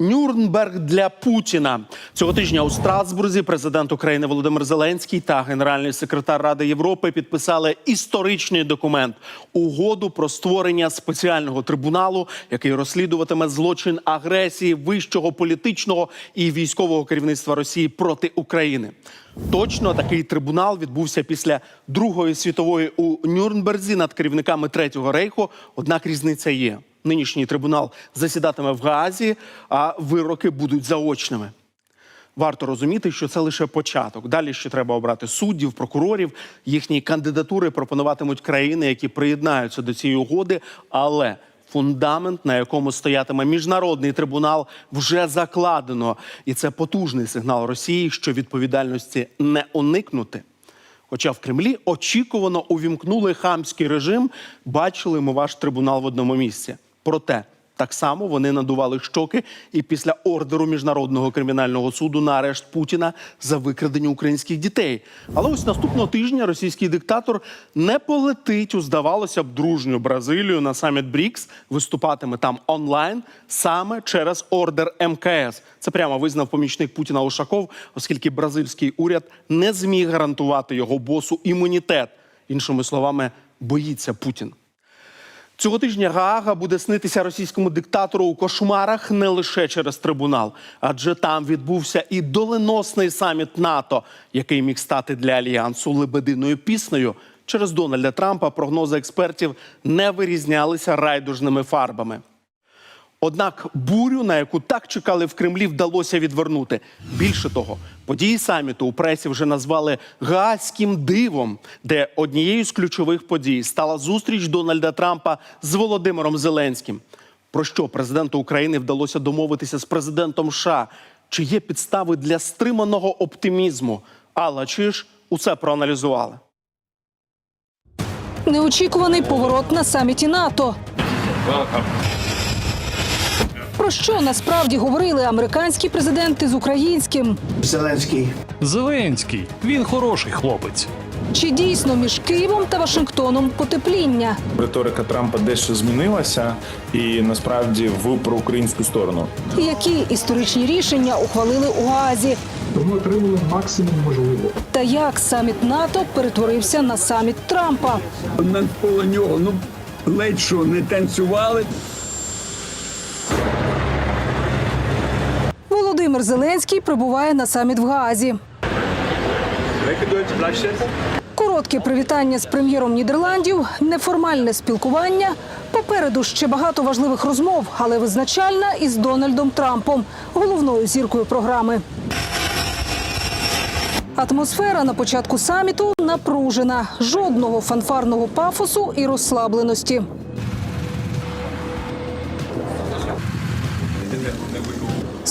Нюрнберг для Путіна цього тижня у Страсбурзі президент України Володимир Зеленський та генеральний секретар Ради Європи підписали історичний документ угоду про створення спеціального трибуналу, який розслідуватиме злочин агресії вищого політичного і військового керівництва Росії проти України. Точно такий трибунал відбувся після Другої світової у Нюрнберзі над керівниками Третього рейху. Однак різниця є. Нинішній трибунал засідатиме в Гаазі, а вироки будуть заочними. Варто розуміти, що це лише початок. Далі ще треба обрати суддів, прокурорів. Їхні кандидатури пропонуватимуть країни, які приєднаються до цієї угоди. Але фундамент, на якому стоятиме міжнародний трибунал, вже закладено, і це потужний сигнал Росії, що відповідальності не уникнути. Хоча в Кремлі очікувано увімкнули хамський режим, бачили ми ваш трибунал в одному місці. Проте так само вони надували щоки і після ордеру міжнародного кримінального суду на арешт Путіна за викрадення українських дітей. Але ось наступного тижня російський диктатор не полетить у здавалося б дружню Бразилію на саміт БРІКС, виступатиме там онлайн саме через ордер МКС. Це прямо визнав помічник Путіна Ушаков, оскільки бразильський уряд не зміг гарантувати його босу імунітет. Іншими словами, боїться Путін. Цього тижня Гаага буде снитися російському диктатору у кошмарах не лише через трибунал, адже там відбувся і доленосний саміт НАТО, який міг стати для альянсу лебединою піснею. Через Дональда Трампа прогнози експертів не вирізнялися райдужними фарбами. Однак бурю, на яку так чекали в Кремлі, вдалося відвернути. Більше того, події саміту у пресі вже назвали гаазьким дивом, де однією з ключових подій стала зустріч Дональда Трампа з Володимиром Зеленським. Про що президенту України вдалося домовитися з президентом США? Чи є підстави для стриманого оптимізму? Алла Чиш усе проаналізували. Неочікуваний поворот на саміті НАТО. Про що насправді говорили американські президенти з українським? Зеленський. Зеленський, він хороший хлопець. Чи дійсно між Києвом та Вашингтоном потепління? Риторика Трампа дещо змінилася, і насправді в проукраїнську сторону. Які історичні рішення ухвалили у Гаазі? Тому отримали максимум можливо. Та як саміт НАТО перетворився на саміт Трампа? навколо нього ну ледь що не танцювали. Володимир Зеленський прибуває на саміт в Гаазі. Коротке привітання з прем'єром Нідерландів, неформальне спілкування. Попереду ще багато важливих розмов, але визначальна із Дональдом Трампом, головною зіркою програми. Атмосфера на початку саміту напружена. Жодного фанфарного пафосу і розслабленості.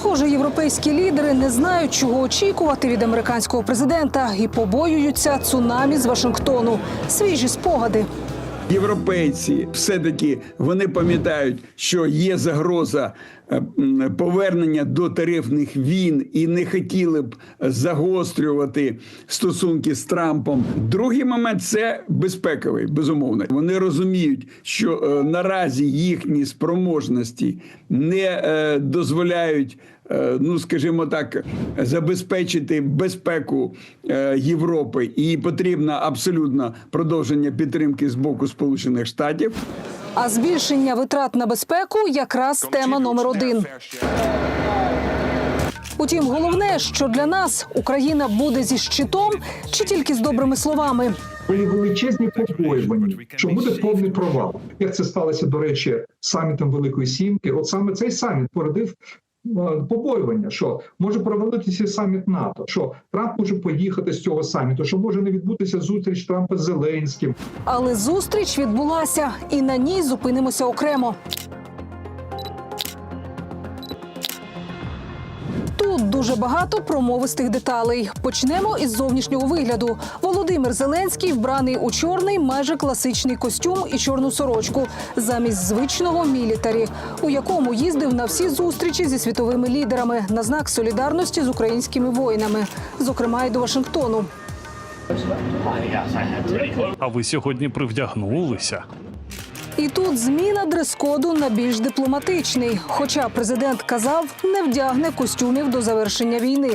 Схоже, європейські лідери не знають, чого очікувати від американського президента і побоюються цунамі з Вашингтону. Свіжі спогади. Європейці все-таки вони пам'ятають, що є загроза повернення до тарифних війн і не хотіли б загострювати стосунки з Трампом. Другий момент це безпековий, безумовно. Вони розуміють, що е, наразі їхні спроможності не е, дозволяють. е, Ну, скажімо так, забезпечити безпеку е, Європи, і потрібно абсолютно продовження підтримки з боку Сполучених Штатів. А збільшення витрат на безпеку якраз тема номер один. Утім, головне, що для нас Україна буде зі щитом чи тільки з добрими словами. Були величезні побоювання, що буде повний провал. Як це сталося, до речі, самітом Великої Сімки? От саме цей саміт породив побоювання, що може провалитися саміт НАТО, що Трамп може поїхати з цього саміту, що може не відбутися зустріч Трампа з Зеленським. Але зустріч відбулася, і на ній зупинимося окремо. Дуже багато промовистих деталей. Почнемо із зовнішнього вигляду. Володимир Зеленський вбраний у чорний, майже класичний костюм і чорну сорочку замість звичного мілітарі, у якому їздив на всі зустрічі зі світовими лідерами на знак солідарності з українськими воїнами, зокрема й до Вашингтону. А ви сьогодні привдягнулися. І тут зміна дрес-коду на більш дипломатичний. Хоча президент казав, не вдягне костюмів до завершення війни.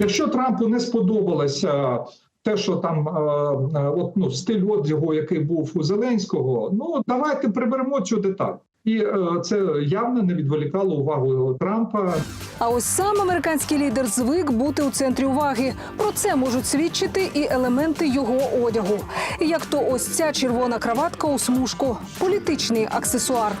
Якщо Трампу не сподобалося те, що там е, е, от, ну, стиль одягу, який був у Зеленського, ну давайте приберемо цю деталь. І е, це явно не відволікало увагу Трампа. А ось сам американський лідер звик бути у центрі уваги. Про це можуть свідчити і елементи його одягу. Як то ось ця червона краватка у смужку, політичний аксесуар.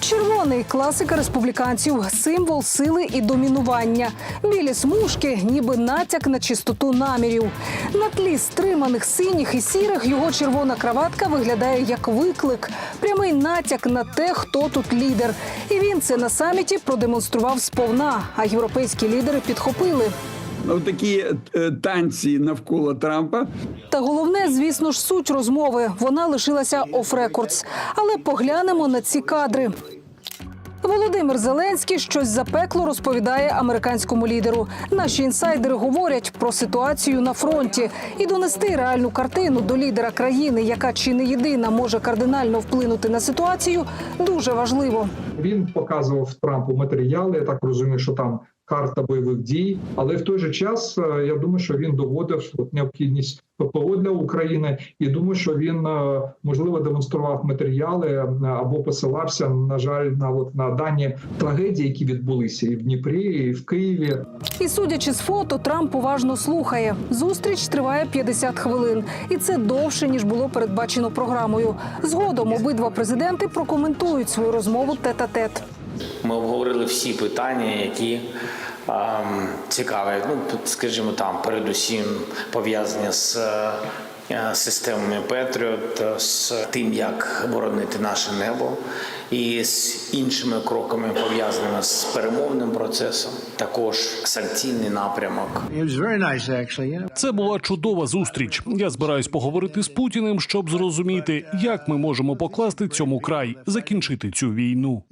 Червоний класика республіканців, символ сили і домінування. Білі смужки, ніби натяк на чистоту намірів. На тлі стриманих синіх і сірих його червона краватка виглядає як виклик, прямий натяк на те, хто тут лідер. І він це на саміті продемонстрував сповна. А європейські лідери підхопили. Ну, такі е, танці навколо Трампа. Та головне, звісно ж, суть розмови. Вона лишилася оф-рекордс. Але поглянемо на ці кадри. Володимир Зеленський щось запекло розповідає американському лідеру. Наші інсайдери говорять про ситуацію на фронті і донести реальну картину до лідера країни, яка чи не єдина може кардинально вплинути на ситуацію, дуже важливо. Він показував Трампу матеріали. Я так розумію, що там карта бойових дій. Але в той же час е, я думаю, що він доводив необхідність ППО для України, і думаю, що він е, можливо демонстрував матеріали е, або посилався на жаль на от на дані трагедії, які відбулися і в Дніпрі, і в Києві. І судячи з фото, Трамп уважно слухає. Зустріч триває 50 хвилин, і це довше ніж було передбачено програмою. Згодом обидва президенти прокоментують свою розмову тет-а-тет. Ми обговорили всі питання, які ем, цікаві. Ну, скажімо, там передусім пов'язані з е, системами Петріот, з тим, як боронити наше небо, і з іншими кроками пов'язаними з перемовним процесом, також санкційний напрямок. Це була чудова зустріч. Я збираюсь поговорити з Путіним, щоб зрозуміти, як ми можемо покласти цьому край, закінчити цю війну.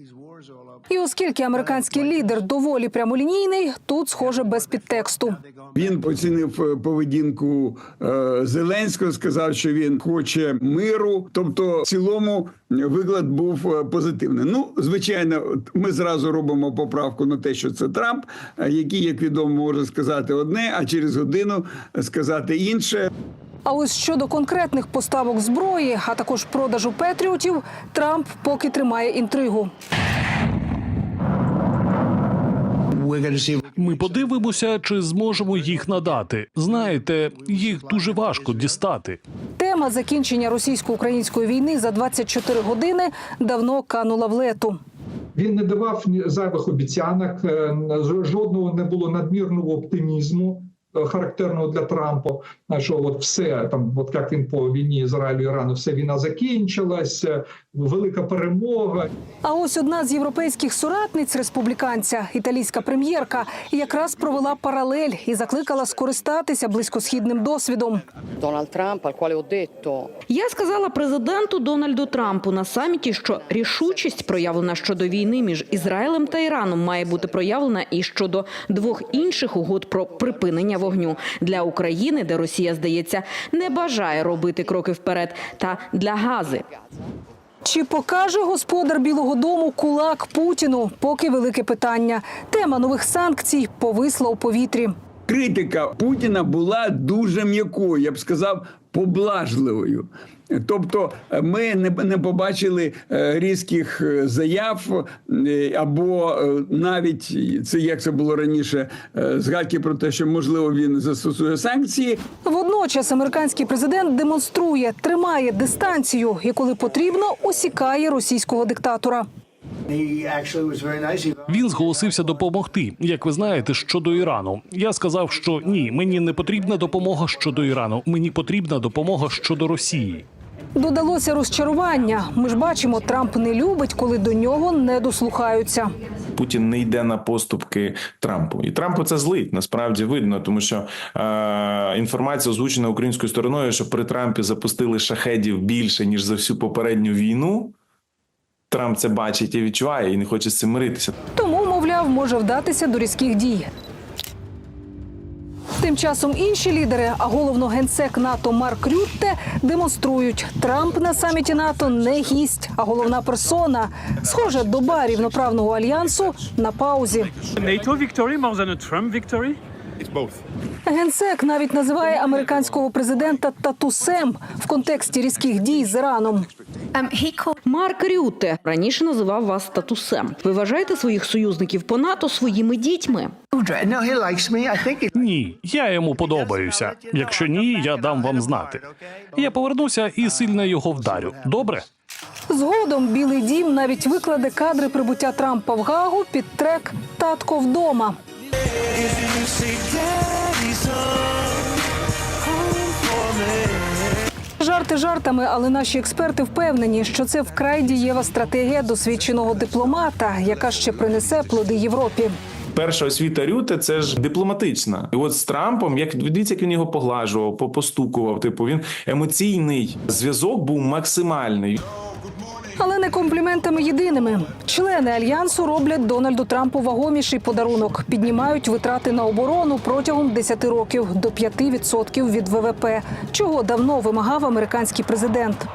І оскільки американський лідер доволі прямолінійний, тут схоже без підтексту. Він оцінив е, поведінку е, Зеленського, сказав, що він хоче миру. Тобто, в цілому виклад був е, позитивний. Ну, звичайно, ми зразу робимо поправку на те, що це Трамп, е, який, як відомо, може сказати одне, а через годину сказати інше. А ось щодо конкретних поставок зброї, а також продажу петріотів, Трамп поки тримає інтригу. Ми подивимося, чи зможемо їх надати. Знаєте, їх дуже важко дістати. Тема закінчення російсько-української війни за 24 години давно канула в лету. Він не давав ні зайвих обіцянок, е, жодного не було надмірного оптимізму. Е, Характерного для Трампа, е, що от все там, от як він по війні Ізраїлю Ірану, все війна закінчилась, е, велика перемога. А ось одна з європейських соратниць республіканця, італійська прем'єрка, якраз провела паралель і закликала скористатися близькосхідним досвідом. Trump, al detto Я сказала президенту Дональду Трампу на саміті, що рішучість, проявлена щодо війни між Ізраїлем та Іраном, має бути проявлена і щодо двох інших угод про припинення вогню для України, де Росія здається не бажає робити кроки вперед, та для Гази. Чи покаже господар Білого Дому кулак Путіну? Поки велике питання. Тема нових санкцій повисла у повітрі. критика Путіна була дуже м'якою, я б сказав, поблажливою. Тобто е, ми не, побачили е, різких е, заяв або навіть це як це було раніше, згадки про те, що можливо він застосує санкції. Водночас американський президент демонструє, тримає дистанцію і, коли потрібно, осікає російського диктатора. Він зголосився допомогти, як ви знаєте, щодо Ірану. Я сказав, що ні, мені не потрібна допомога щодо Ірану. Мені потрібна допомога щодо Росії. Додалося розчарування. Ми ж бачимо, Трамп не любить, коли до нього не дослухаються. Путін не йде на поступки Трампу, і Трампу це злить. Насправді видно, тому що е, інформація озвучена українською стороною, що при Трампі запустили шахедів більше ніж за всю попередню війну. Трамп це бачить і відчуває, і не хоче з цим миритися. Тому, мовляв, може вдатися до різких дій. Тим часом інші лідери, а головно генсек НАТО Марк Рютте, демонструють, Трамп на саміті НАТО не гість, а головна персона. Схоже, доба рівноправного альянсу на паузі. NATO victory more than a Trump victory? Генсек навіть називає американського президента татусем в контексті різких дій з Іраном. Марк Рюте раніше називав вас статусем. Ви вважаєте своїх союзників по НАТО своїми дітьми? No, he likes me. I think he Ні, я йому подобаюся. Якщо ні, я дам вам знати. Я повернуся і сильно його вдарю. Добре? Згодом Білий Дім навіть викладе кадри прибуття Трампа в Гагу під трек Татко вдома. Жарти жартами, але наші експерти впевнені, що це вкрай дієва стратегія досвідченого дипломата, яка ще принесе плоди Європі. Перша освіта Рюте це ж дипломатична. І от з Трампом, як дивіться, як він його поглажував, попостукував. Типу, він емоційний зв'язок був максимальний. Але не компліментами єдиними. Члени альянсу роблять Дональду Трампу вагоміший подарунок. Піднімають витрати на оборону протягом 10 років до 5% від ВВП, чого давно вимагав американський президент.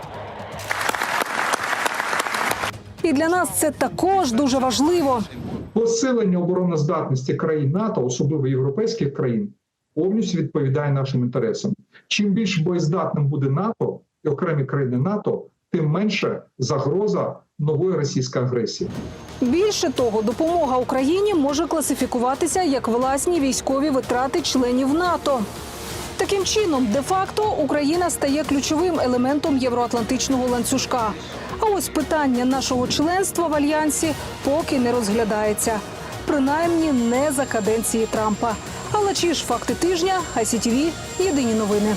І для нас це також дуже важливо. Посилення обороноздатності країн НАТО, особливо європейських країн, повністю відповідає нашим інтересам. Чим більш боєздатним буде НАТО і окремі країни НАТО, тим менше загроза нової російської агресії. Більше того, допомога Україні може класифікуватися як власні військові витрати членів НАТО. Таким чином, де-факто Україна стає ключовим елементом євроатлантичного ланцюжка. А ось питання нашого членства в альянсі поки не розглядається, принаймні не за каденції Трампа. Але чи ж факти тижня, ICTV, єдині новини.